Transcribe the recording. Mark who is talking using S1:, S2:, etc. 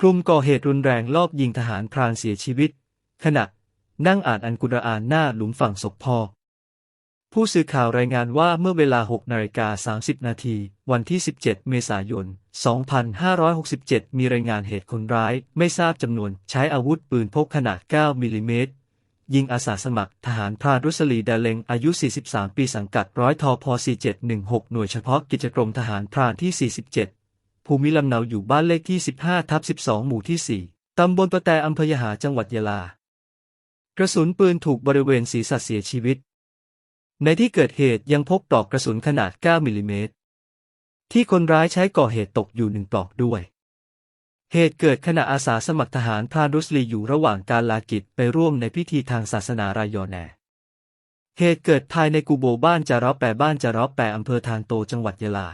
S1: กลุ่มก่อเหตุรุนแรงลอบยิงทหารพรานเสียชีวิต ขณะ นั่งอ่านอันกุรอานหน้าหลุมฝังศพพ่อ ผู้สื่อข่าวรายงานว่าเมื่อเวลา 6นาฬิกา30 นาทีวันที่ 17 เมษายน 2567 มีรายงานเหตุคนร้าย ไม่ทราบจำนวนใช้อาวุธปืนพกขนาด 9 มิลลิเมตรยิงอาสาสมัครทหารพรานรุสลีดาเลงอายุ 43 ปีสังกัดร้อยทอพ4716 หน่วยเฉพาะกิจกรมทหารพรานที่ 47 ภูมิลำเนาอยู่บ้านเลขที่ 15 ทับ 12 หมู่ที่ 4 ตำบลประแตอำเภอยหาจังหวัดยะลา กระสุนปืนถูกบริเวณศีรษะเสียชีวิต ในที่เกิดเหตุยังพบปลอกกระสุนขนาด 9 มิลลิเมตร ที่คนร้ายใช้ก่อเหตุตกอยู่หนึ่งปลอกด้วย เหตุเกิดขณะอาสาสมัครทหารพานรุสลีอยู่ระหว่างการลากิจไปร่วมในพิธีทางศาสนารายอแนเหตุเกิดภายในกูโบบ้านจาระแปบ้านจาระแปอำเภอทานโตจังหวัดยะลา